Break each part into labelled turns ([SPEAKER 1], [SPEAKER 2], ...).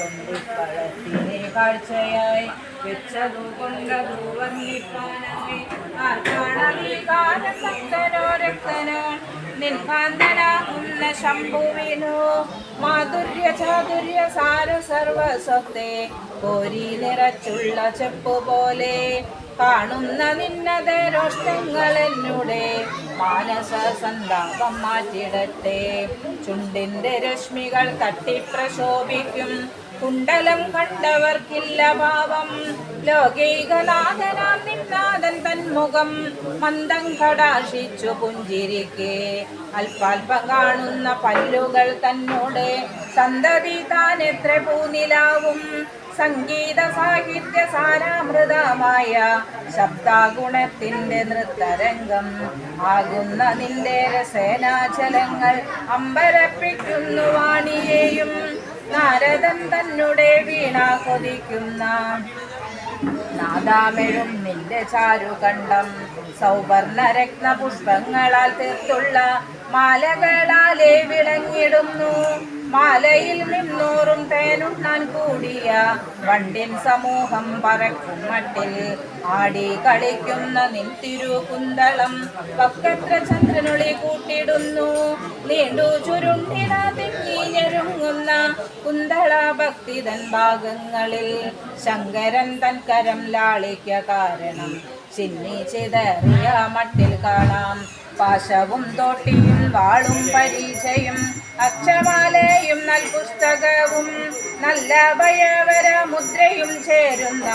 [SPEAKER 1] തൊണ്ടിപ്പഴത്തിനെ കാഴ്ചയായി മാധുര്യ നിറച്ചുള്ള ചെപ്പ് പോലെ കാണുന്ന നിന്നത മാനസ സന്താപം മാറ്റിടട്ടെ. ചുണ്ടിന്റെ രശ്മികൾ തട്ടിപ്രശോഭിക്കും. കുണ്ടലം കണ്ടവർക്കില്ല ഭാവം ലോകൈകനാഥനാം നിന്നാഥൻ തന്മുഖം. മന്ദം കടാശിച്ചു പുഞ്ചിരിക്കെ. അല്പാൽപം കാണുന്ന പല്ലുകൾ തന്നോട്. സന്തതി താൻ എത്ര പൂനിലാവും. സംഗീത സാഹിത്യ സാരാമൃതമായ ശബ്ദാഗുണത്തിന്റെ നൃത്തരംഗം. ആകുന്ന നിന്റെ രസേനാചലങ്ങൾ അമ്പരപ്പിക്കുന്നു വാണിയെയും. നാരദൻ തന്നെ വീണ കൊതിക്കുന്ന നാദാമെഴും നിന്റെ ചാരുകണ്ഠം സൗവർണ രത്ന പുഷ്പങ്ങളാൽ തീർത്തുള്ള മാലകളാലേ വിളങ്ങിടുന്നു മാലയിൽ നിന്നൂറും തേനുണ്ണാൻ കൂടിയ വണ്ടിൻ സമൂഹം പറക്കും മട്ടിൽ. ആടി കളിക്കുന്ന നിൻ തിരുകുന്തളം പക്കത്ര ചന്ദ്രനൊളി കൂട്ടിടുന്നു. നീണ്ടു ചുരുണ്ടിട തിങ്ങിഞ്ഞെരുങ്ങുന്ന കുന്തള ഭക്തിതൻ ഭാഗങ്ങളിൽ ശങ്കരൻ തൻ കരം ലാളിക്ക കാരണം. ചിന്നി ചിതറിയ മട്ടിൽ കാണാം. പാശവും തോട്ടിയും വാളും പരീക്ഷയും അക്ഷമാലയും നൽപുസ്തകവും നല്ല ഭയവര മുദ്രയും ചേരുന്ന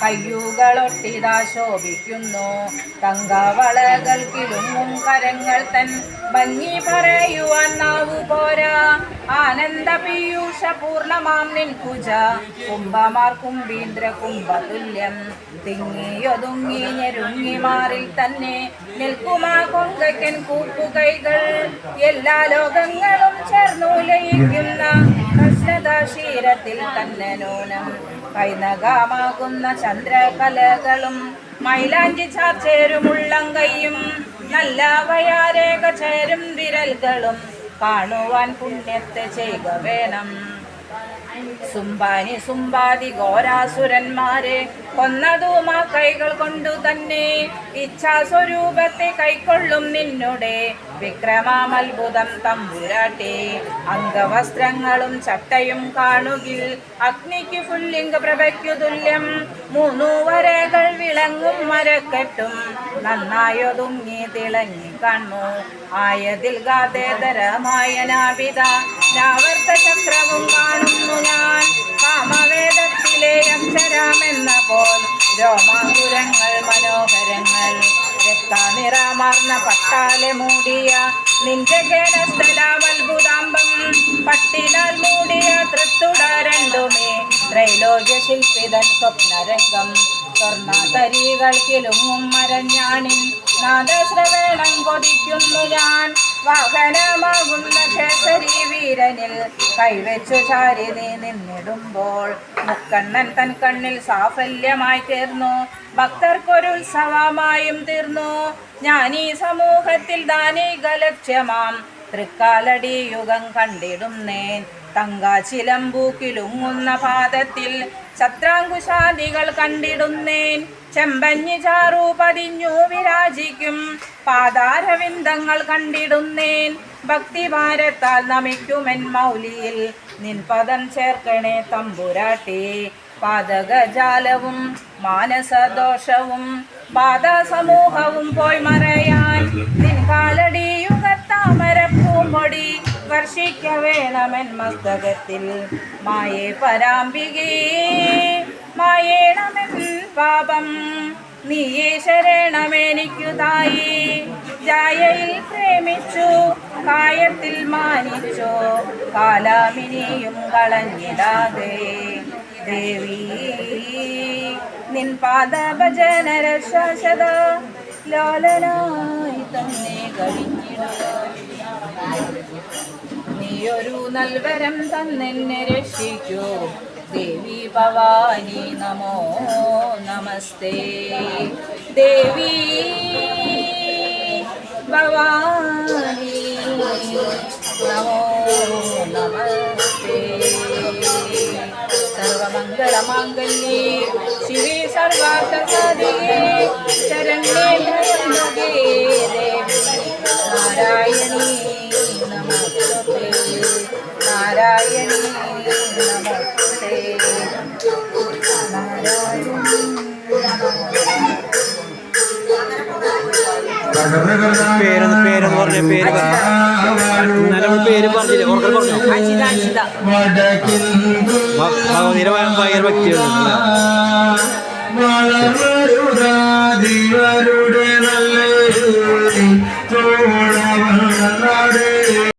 [SPEAKER 1] കയ്യുകളൊട്ടിതാ ശോഭിക്കുന്നു. തങ്കവളകൾ കിളുങ്ങും കരങ്ങൾ തൻ ഭംഗി പറയുവാൻ നാവു പോരാ ആനന്ദ പീയൂഷ പൂർണമാം നിൻ കുജ. കുംഭമാർ കുംഭീന്ദ്ര കുംഭതുല്യം. തിങ്ങിയൊതുങ്ങി ഞെരുങ്ങി മാറിൽ തന്നെ നിൽക്കുമാ കൊങ്കയ്ക്കൻ കൂപ്പുകൈകൾ. എല്ലാ ലോകങ്ങളും ചേർന്നു ലയിക്കുന്ന കൃഷ്ണദാശീരത്തിൽ തന്നെ നൂനം. കൈനകമാകുന്ന ചന്ദ്രകലകളും മൈലാഞ്ചി ചാർച്ചേരുമുള്ളം കൈയും നല്ല വയാരേഖ ചേരും വിരൽകളും. കാണുവാൻ പുണ്യത്തെ ചെയ്യുക വേണം. സുംബാനി സുംബാദി ഘോരാസുരന്മാരെ കൊന്നതും ആ കൈകൾ കൊണ്ടു തന്നെ. ഇച്ഛാസ്വരൂപത്തെ കൈക്കൊള്ളും നിന്നുടെ. വിക്രമാമത്ഭുതം തമ്പുരാട്ടെ. അംഗവസ്ത്രങ്ങളും ചട്ടയും കാണുകിൽ അഗ്നിക്ക് പുല്ലിംഗ പ്രഭയ്ക്കു തുല്യം. മൂന്നു വരകൾ വിളങ്ങും മരക്കെട്ടും. നന്നായൊതുങ്ങി തിളങ്ങി കണ്ണു ആയതിൽ ഗാതേതരമായ നാവിത. ചക്രവും കാണുന്നു ഞാൻ. കാമവേദത്തിലെ രക്തനിറമാർന്ന പട്ടാലെ മൂടിയ നിന്റെ കേരസ്ഥലാവത്ഭുതാംബം പട്ടിനാൽ മൂടിയ തൃത്തുട രണ്ടുമേ ത്രൈലോക്യ ശില്പിതൻ സ്വപ്നരംഗം. സ്വർണ തരികൾ കിലുങ്ങും മരഞ്ഞാണിൻ നാദശ്രവേണം കൊതിക്കുന്നു ഞാൻ. വാഹനമാകുന്ന കേസരി വീരനിൽ കൈവച്ചു ചാരി നീ നിന്നിടുമ്പോൾ മുക്കണ്ണൻ തൻ കണ്ണിൽ സാഫല്യമായി തീർന്നു. ഭക്തർക്കൊരു ഉത്സവമായും തീർന്നു. ഞാൻ ഈ സമൂഹത്തിൽ ദാനിക ലക്ഷ്യമാം. തൃക്കാലടി യുഗം കണ്ടിടുന്നേൻ. തങ്കാച്ചിലമ്പൂക്കിലുങ്ങുന്ന പാദത്തിൽ ഛത്രാങ്കുശാദികൾ കണ്ടിടുന്നേൻ. ചെമ്പഞ്ഞി ചാറു പതിഞ്ഞു വിരാജിക്കും. പാതാരവിന്ദങ്ങൾ കണ്ടിടുന്നേൻ. ഭക്തിഭാരത്താൽ നമിക്കുമെൻ മൗലിയിൽ. നിൻപദം ചേർക്കണേ തമ്പുരാട്ടി. പാതകജാലവും മാനസദോഷവും പാദസമൂഹവും പോയി മറയാൻ. നിൻ കാലടി വർഷിക്ക വേണമെൻ മസ്തകത്തിൽ. മായേ പരാംബികേ മായേണമെൻ പാപം. നീയേ ശരണമെനിക്കു തായി. ജായയിൽ പ്രേമിച്ചു കായത്തിൽ മാനിച്ചു. കാലാമിനിയും കളഞ്ഞിടാതെ. ദേവി നിൻ പാദഭജനര ശാശ്വത ലോലനായി തന്നെ കഴിഞ്ഞിടുക നീയൊരു നൽവരം തന്നെന്നെ രക്ഷിക്കൂ. ദേവി ഭവാനി നമോ നമസ്തേ. ദേവി ഭവാനി നമോ നമസ്തേ. ശിവേ സർവാർത്ഥ ശരണ്യേ നാരായണീ നമസ്തേ. നാരായണീ നമസ്തേ. നാരായണീ
[SPEAKER 2] പേരൊന്ന് പേരൊന്ന് പറഞ്ഞ പേര് നമ്മൾ പേര് പറഞ്ഞില്ല? ഓർക്കൽ പറഞ്ഞു ഭയങ്കര ഭക്തിയുണ്ട്